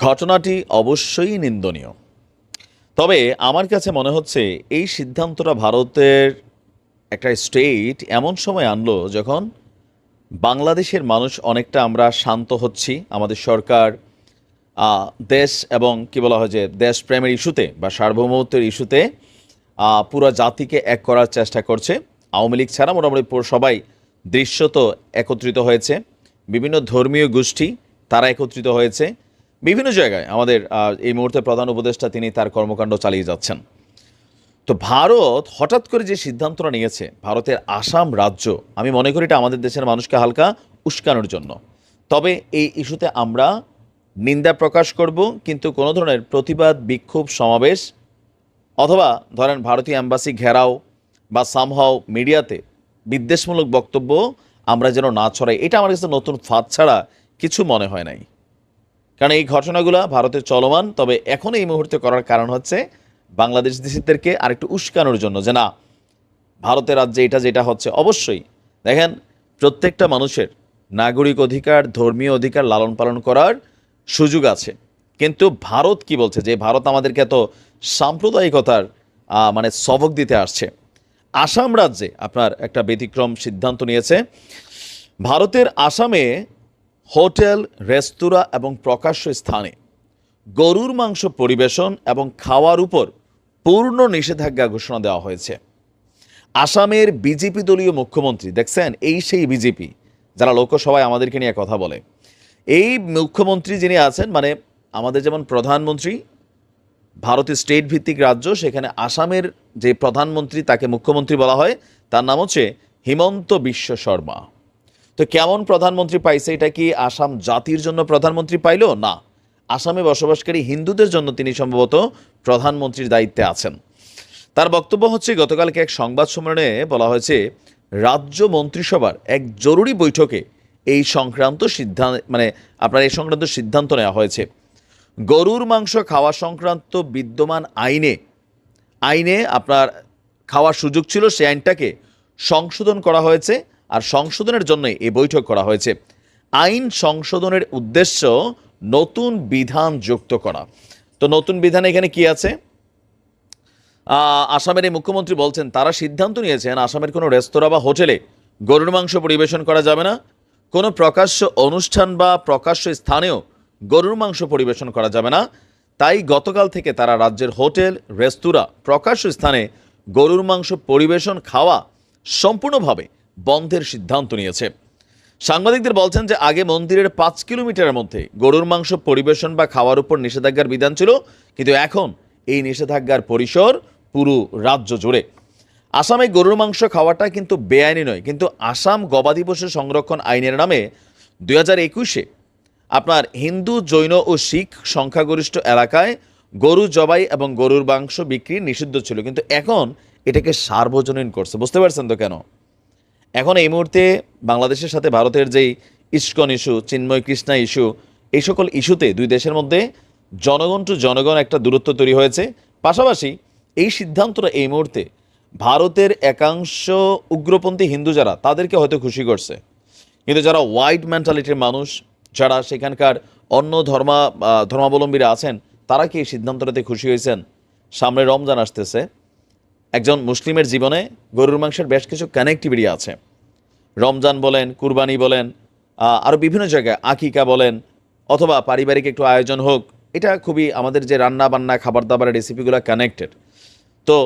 ঘটনাটি অবশ্যই নিন্দনীয়। তবে আমার কাছে মনে হচ্ছে, এই সিদ্ধান্তটা ভারতের একটা স্টেট এমন সময় আনলো যখন বাংলাদেশের মানুষ অনেকটা আমরা শান্ত হচ্ছি। আমাদের সরকার দেশ এবং কি বলা হয় যে দেশপ্রেমের ইস্যুতে বা সার্বভৌমত্বের ইস্যুতে পুরো জাতিকে এক করার চেষ্টা করছে। আওয়ামী লীগ ছাড়া মোটামুটি পুরো সবাই দৃশ্যত একত্রিত হয়েছে। বিভিন্ন ধর্মীয় গোষ্ঠী তারা একত্রিত হয়েছে। বিভিন্ন জায়গায় আমাদের এই মুহূর্তে প্রধান উপদেষ্টা তিনি তার কর্মকাণ্ড চালিয়ে যাচ্ছেন। তো ভারত হঠাৎ করে যে সিদ্ধান্তটা নিয়েছে, ভারতের আসাম রাজ্য, আমি মনে করি এটা আমাদের দেশের মানুষকে হালকা উস্কানোর জন্য। তবে এই ইস্যুতে আমরা নিন্দা প্রকাশ করব, কিন্তু কোনো ধরনের প্রতিবাদ, বিক্ষোভ, সমাবেশ, অথবা ধরেন ভারতীয় অ্যাম্বাসি ঘেরাও বা সামহাও মিডিয়াতে বিদ্বেষমূলক বক্তব্য আমরা যেন না ছড়াই, এটা আমার কাছে নতুন ফাঁদ ছাড়া কিছু মনে হয় নাই। কারণ এই ঘটনাগুলো ভারতে চলমান, তবে এখন এই মুহূর্তে করার কারণ হচ্ছে বাংলাদেশ দেশিদেরকে আরেকটু উস্কানোর জন্য যে না, ভারতের রাজ্যে এটা যেটা হচ্ছে অবশ্যই। দেখেন, প্রত্যেকটা মানুষের নাগরিক অধিকার, ধর্মীয় অধিকার লালন পালন করার সুযোগ আছে। কিন্তু ভারত কি বলছে? যে ভারত আমাদেরকে এত সাম্প্রদায়িকতার মানে সবক দিতে আসছে। আসাম রাজ্যে আপনার একটা ব্যতিক্রম সিদ্ধান্ত নিয়েছে। ভারতের আসামে হোটেল, রেস্তোরাঁ এবং প্রকাশ্য স্থানে গরুর মাংস পরিবেশন এবং খাওয়ার উপর পূর্ণ নিষেধাজ্ঞা ঘোষণা দেওয়া হয়েছে। আসামের বিজেপি দলীয় মুখ্যমন্ত্রী, দেখছেন? এই সেই বিজেপি, যারা লোকসভায় আমাদেরকে নিয়ে কথা বলে। এই মুখ্যমন্ত্রী যিনি আছেন মানে আমাদের যেমন প্রধানমন্ত্রী ভারতের স্টেট ভিত্তিক রাজ্য, সেখানে আসামের যে প্রধানমন্ত্রী তাকে মুখ্যমন্ত্রী বলা হয়, তার নাম হচ্ছে হিমন্ত বিশ্ব শর্মা। তো কেমন প্রধানমন্ত্রী পাইছে? এটা কি আসাম জাতির জন্য প্রধানমন্ত্রী পাইলো? না। আসামে বসবাসকারী হিন্দুদের জন্য তিনি সম্ভবত প্রধানমন্ত্রীর দায়িত্বে আছেন। তার বক্তব্য হচ্ছে, গতকালকে এক সংবাদ সম্মেলনে বলা হয়েছে, রাজ্য মন্ত্রিসভার এক জরুরি বৈঠকে এই সংক্রান্ত সিদ্ধান্ত মানে আপনার এই সংক্রান্ত সিদ্ধান্ত নেওয়া হয়েছে। গরুর মাংস খাওয়া সংক্রান্ত বিদ্যমান আইনে আইনে আপনার খাওয়ার সুযোগ ছিল, সেই আইনটাকে সংশোধন করা হয়েছে। আর সংশোধনের জন্য এই বৈঠক করা হয়েছে। আইন সংশোধনের উদ্দেশ্য নতুন বিধান যুক্ত করা। তো নতুন বিধান এখানে কি আছে? আসামের এই মুখ্যমন্ত্রী বলছেন, তারা সিদ্ধান্ত নিয়েছেন আসামের কোনো রেস্তোরাঁ বা হোটেলে গরুর মাংস পরিবেশন করা যাবে না। কোনো প্রকাশ্য অনুষ্ঠান বা প্রকাশ্য স্থানেও গরুর মাংস পরিবেশন করা যাবে না। তাই গতকাল থেকে তারা রাজ্যের হোটেল, রেস্তোরাঁ, প্রকাশ্য স্থানে গরুর মাংস পরিবেশন খাওয়া সম্পূর্ণভাবে বন্ধের সিদ্ধান্ত নিয়েছে। সাংবাদিকদের বলছেন যে আগে মন্দিরের পাঁচ কিলোমিটারের মধ্যে গরুর মাংস পরিবেশন বা খাওয়ার উপর নিষেধাজ্ঞার বিধান ছিল, কিন্তু এখন এই নিষেধাজ্ঞার পরিসর পুরো রাজ্য জুড়ে। আসামে গরুর মাংস খাওয়াটা কিন্তু বেআইনি নয়, কিন্তু আসাম গবাদি পশু সংরক্ষণ আইনের নামে দুই হাজার একুশে আপনার হিন্দু, জৈন ও শিখ সংখ্যাগরিষ্ঠ এলাকায় গরু জবাই এবং গরুর মাংস বিক্রি নিষিদ্ধ ছিল, কিন্তু এখন এটাকে সার্বজনীন করছে। বুঝতে পারছেন তো কেন? এখন এই মুহূর্তে বাংলাদেশের সাথে ভারতের যেই ইস্কন ইস্যু চিন্ময় কৃষ্ণা ইস্যু এই সকল ইস্যুতে দুই দেশের মধ্যে জনগণ টু জনগণ একটা দূরত্ব তৈরি হয়েছে। পাশাপাশি এই সিদ্ধান্তটা এই মুহূর্তে ভারতের একাংশ উগ্রপন্থী হিন্দু যারা, তাদেরকে হয়তো খুশি করছে। কিন্তু যারা হোয়াইট মেন্টালিটির মানুষ, যারা সেখানকার অন্য ধর্মা ধর্মাবলম্বীরা আছেন, তারা কি এই সিদ্ধান্তটাতে খুশি হয়েছেন? সামনে রমজান আসতেছে। একজন মুসলিমের জীবনে গরুর মাংসের বেশ কিছু কানেক্টিভিটি আছে। রমজান বলেন, কুরবানি বলেন আরও বিভিন্ন জায়গায় আকিকা বলেন, অথবা পারিবারিক একটু আয়োজন হোক, এটা খুবই আমাদের যে রান্না বান্না খাবার দাবারের রেসিপিগুলো কানেক্টেড তো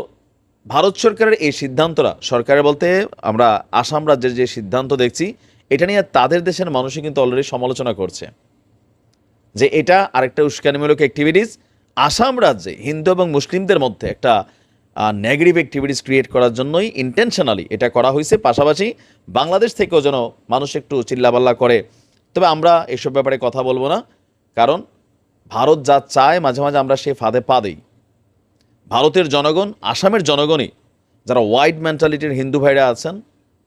ভারত সরকারের এই সিদ্ধান্তরা, সরকারের বলতে আমরা আসাম রাজ্যের যে সিদ্ধান্ত দেখছি, এটা নিয়ে তাদের দেশের মানুষই কিন্তু অলরেডি সমালোচনা করছে। যে এটা আরেকটা উস্কানিমূলক অ্যাক্টিভিটিস আসাম রাজ্যে হিন্দু এবং মুসলিমদের মধ্যে একটা নেগেটিভ অ্যাক্টিভিটিস ক্রিয়েট করার জন্যই ইন্টেনশনালি এটা করা হয়েছে। পাশাপাশি বাংলাদেশ থেকেও যেন মানুষ একটু চিল্লাপাল্লা করে। তবে আমরা এসব ব্যাপারে কথা বলব না। কারণ ভারত যা চায়, মাঝে মাঝে আমরা সেই ফাঁদে পা দিই। ভারতের জনগণ, আসামের জনগণই যারা ওয়াইড মেন্টালিটির হিন্দু ভাইরা আছেন,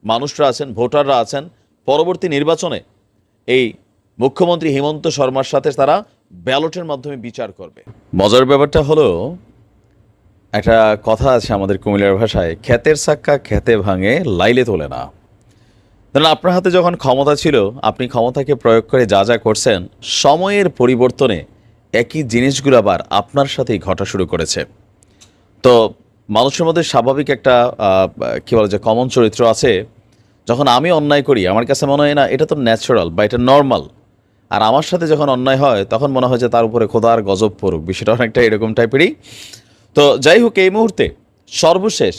মানুষরা আছেন, ভোটাররা আছেন, পরবর্তী নির্বাচনে এই মুখ্যমন্ত্রী হিমন্ত শর্মার সাথে তারা ব্যালটের মাধ্যমে বিচার করবে। মজার ব্যাপারটা হলো একটা কথা আছে আমাদের কুমিল্লার ভাষায় ক্ষেতের সাক্কা খেতে ভাঙে, লাইলে তোলে না। ধরুন আপনার হাতে যখন ক্ষমতা ছিল, আপনি ক্ষমতাকে প্রয়োগ করে যা যা করছেন, সময়ের পরিবর্তনে একই জিনিসগুলো আবার আপনার সাথেই ঘটা শুরু করেছে। তো মানুষের মধ্যে স্বাভাবিক একটা কী বলে যে কমন চরিত্র আছে, যখন আমি অন্যায় করি, আমার কাছে মনে হয় না, এটা তো ন্যাচারাল বা এটা নর্মাল আর আমার সাথে যখন অন্যায় হয়, তখন মনে হয় যে তার উপরে খোদার গজব পড়ুক, বিষয়টা অনেকটা এরকম টাইপেরই তো যাই হোক, এই মুহূর্তে সর্বশেষ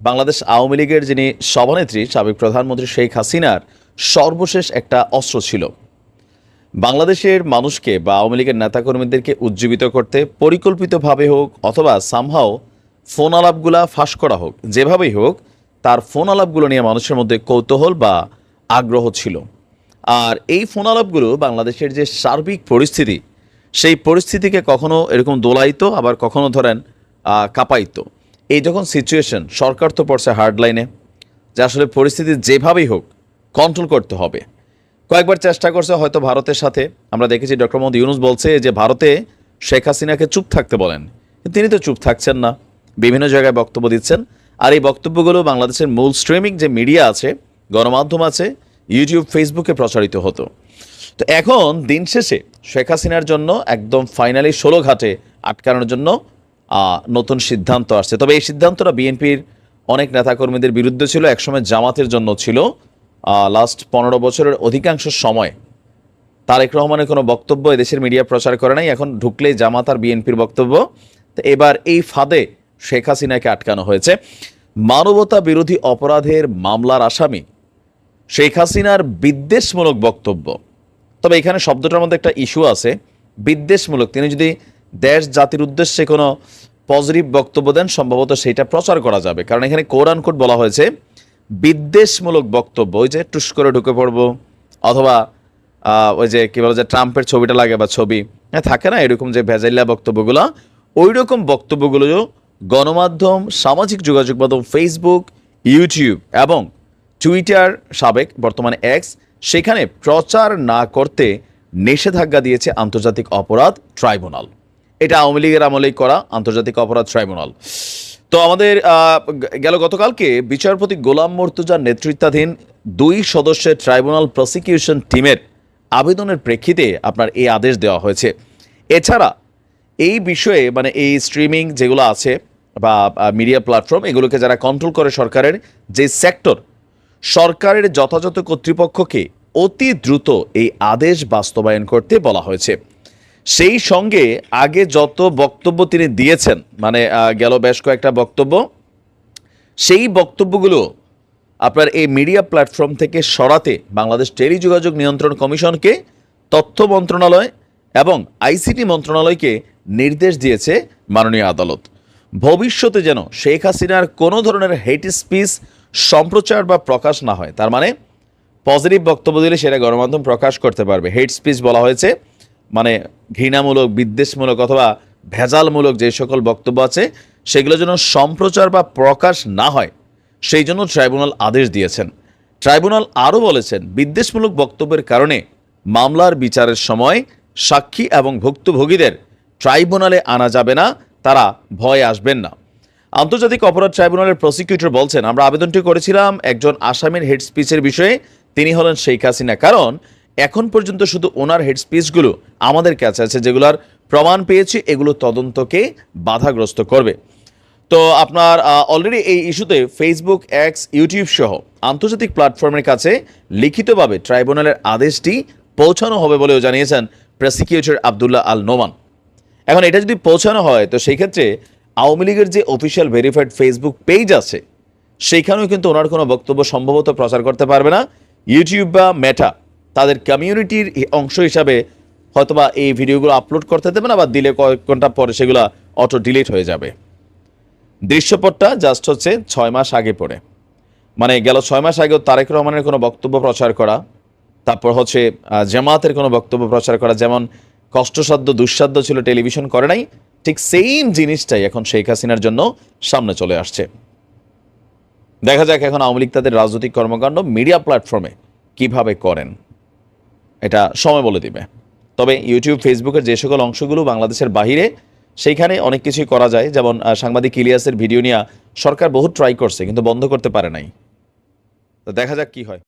বাংলাদেশ আওয়ামী লীগের যিনি সভানেত্রী, সাবেক প্রধানমন্ত্রী শেখ হাসিনার সর্বশেষ একটা অস্ত্র ছিল। বাংলাদেশের মানুষকে বা আওয়ামী লীগের নেতাকর্মীদেরকে উজ্জীবিত করতে পরিকল্পিতভাবে হোক অথবা সামহাও ফোন আলাপগুলা ফাঁস করা হোক, যেভাবেই হোক, তার ফোন আলাপগুলো নিয়ে মানুষের মধ্যে কৌতূহল বা আগ্রহ ছিল। আর এই ফোন আলাপগুলো বাংলাদেশের যে সার্বিক পরিস্থিতি, সেই পরিস্থিতিকে কখনো এরকম দোলাইতো আবার কখনো ধরেন কাঁপাইতো। এই যখন সিচুয়েশন সরকার তো পড়ছে হার্ডলাইনে যে আসলে পরিস্থিতি যেভাবেই হোক কন্ট্রোল করতে হবে। কয়েকবার চেষ্টা করছে হয়তো ভারতের সাথে। আমরা দেখেছি ডক্টর মোহাম্মদ ইউনুস বলছে যে ভারতে শেখ হাসিনাকে চুপ থাকতে বলেন। তিনি তো চুপ থাকছেন না। বিভিন্ন জায়গায় বক্তব্য দিচ্ছেন। আর এই বক্তব্যগুলো বাংলাদেশের মূল স্ট্রিমিং যে মিডিয়া আছে, গণমাধ্যম আছে ইউটিউব ফেসবুকে প্রচারিত হতো। তো এখন দিন শেষে শেখ হাসিনার জন্য একদম ফাইনালি ষোলো ঘাটে আটকানোর জন্য নতুন সিদ্ধান্ত আসছে। তবে এই সিদ্ধান্তটা বিএনপির অনেক নেতাকর্মীদের বিরুদ্ধে ছিল, একসময় জামাতের জন্য ছিল। লাস্ট পনেরো বছরের অধিকাংশ সময় তারেক রহমানের কোনো বক্তব্য এদেশের মিডিয়া প্রচার করে নাই, এখন ঢুকলেই জামাত আর বিএনপির বক্তব্য। তো এবার এই ফাঁদে শেখ হাসিনাকে আটকানো হয়েছে। মানবতা বিরোধী অপরাধের মামলার আসামি শেখ হাসিনার বিদ্বেষমূলক বক্তব্য। তবে এখানে শব্দটার মধ্যে একটা ইস্যু আছে। বিদ্বেষমূলক, তিনি যদি দেশ, জাতির উদ্দেশ্যে কোনো পজিটিভ বক্তব্য দেন, সম্ভবত সেটা প্রচার করা যাবে। কারণ এখানে কোরআন কোট বলা হয়েছে, বিদ্বেষমূলক বক্তব্য। ওই যে টুস করে ঢুকে পড়ব, অথবা ওই যে কী বলে যে ট্রাম্পের ছবিটা লাগে বা ছবি। হ্যাঁ থাকে না এরকম যে ভেজাইলা বক্তব্যগুলো? ওই রকম বক্তব্যগুলো গণমাধ্যম, সামাজিক যোগাযোগ মাধ্যম ফেসবুক ইউটিউব এবং টুইটার সাবেক বর্তমানে এক্স সেখানে প্রচার না করতে নিষেধাজ্ঞা দিয়েছে আন্তর্জাতিক অপরাধ ট্রাইব্যুনাল। এটা আওয়ামী লীগের আমলেই করা আন্তর্জাতিক অপরাধ ট্রাইব্যুনাল। তো আমাদের গেল গতকালকে বিচারপতি গোলাম মর্তুজার নেতৃত্বাধীন দুই সদস্যের ট্রাইব্যুনাল প্রসিকিউশন টিমের আবেদনের প্রেক্ষিতে আপনার এই আদেশ দেওয়া হয়েছে। এছাড়া এই বিষয়ে মানে এই স্ট্রিমিং যেগুলো আছে বা মিডিয়া প্ল্যাটফর্ম, এগুলোকে যারা কন্ট্রোল করে সরকারের যে সেক্টর, সরকারের যথাযথ কর্তৃপক্ষকে অতি দ্রুত এই আদেশ বাস্তবায়ন করতে বলা হয়েছে। সেই সঙ্গে আগে যত বক্তব্য তিনি দিয়েছেন মানে গেল বেশ কয়েকটা বক্তব্য, সেই বক্তব্যগুলো আপনার এই মিডিয়া প্ল্যাটফর্ম থেকে সরাতে বাংলাদেশ টেলিযোগাযোগ নিয়ন্ত্রণ কমিশনকে তথ্য মন্ত্রণালয় এবং আইসিটি মন্ত্রণালয়কে নির্দেশ দিয়েছে মাননীয় আদালত। ভবিষ্যতে যেন শেখ হাসিনার কোনো ধরনের হেট স্পিচ, সম্প্রচার বা প্রকাশ না হয়, তার মানে পজিটিভ বক্তব্য দিলে সেটা গণমাধ্যম প্রকাশ করতে পারবে। হেট স্পিচ বলা হয়েছে মানে ঘৃণামূলক, বিদ্বেষমূলক অথবা ভেজালমূলক যে সকল বক্তব্য আছে, সেগুলো যেন সম্প্রচার বা প্রকাশ না হয়, সেই জন্য ট্রাইব্যুনাল আদেশ দিয়েছেন। ট্রাইব্যুনাল আরও বলেছেন, বিদ্বেষমূলক বক্তব্যের কারণে মামলার বিচারের সময় সাক্ষী এবং ভুক্তভোগীদের ট্রাইব্যুনালে আনা যাবে না, তারা ভয় আসবেন না। আন্তর্জাতিক অপরাধ ট্রাইব্যুনালের প্রসিকিউটর বলছেন, আমরা আবেদনটি করেছিলাম একজন আসামির হেড স্পিচের বিষয়ে, তিনি হলেন শেখ হাসিনা। কারণ এখন পর্যন্ত শুধু ওনার হেড স্পিচগুলো আমাদের কাছে আছে, যেগুলোর প্রমাণ পেয়েছি, এগুলো তদন্তকে বাধাগ্রস্ত করবে। তো আপনার অলরেডি এই ইস্যুতে ফেসবুক এক্স ইউটিউব সহ আন্তর্জাতিক প্ল্যাটফর্মের কাছে লিখিতভাবে ট্রাইব্যুনালের আদেশটি পৌঁছানো হবে বলেও জানিয়েছেন প্রসিকিউটর আবদুল্লাহ আল নোমান। এখন এটা যদি পৌঁছানো হয়, তো সেই ক্ষেত্রে আওয়ামী লীগের যে অফিসিয়াল ভেরিফাইড ফেসবুক পেজ আছে, সেইখানেও কিন্তু ওনার কোনো বক্তব্য সম্ভবত প্রচার করতে পারবে না। ইউটিউব বা মেটা তাদের কমিউনিটির অংশ হিসাবে হয়তোবা এই ভিডিওগুলো আপলোড করতে দেবে না বা দিলে কয়েক ঘণ্টা পরে সেগুলো অটো ডিলিট হয়ে যাবে। দৃশ্যপটটা জাস্ট হচ্ছে ছয় মাস আগে পড়ে। মানে গেল ছয় মাস আগেও তারেক রহমানের কোনো বক্তব্য প্রচার করা, তারপর হচ্ছে জামাতের কোনো বক্তব্য প্রচার করা, যেমন কষ্টসাধ্য, দুঃসাধ্য ছিল, টেলিভিশন করে নাই, ঠিক সেম জিনিসটাই এখন শেখ হাসিনার জন্য সামনে চলে আসছে। দেখা যাক এখন আওয়ামী লীগ তাদের রাজনৈতিক কর্মকাণ্ড মিডিয়া প্ল্যাটফর্মে কীভাবে করেন। এটা সময় বলে দিবে। তবে ইউটিউব ফেসবুকের যে সকল অংশগুলো বাংলাদেশের বাহিরে, সেইখানে অনেক কিছুই করা যায়। যেমন সাংবাদিক ইলিয়াসের ভিডিও নিয়ে সরকার বহু ট্রাই করছে, কিন্তু বন্ধ করতে পারে নাই। তো দেখা যাক কি হয়।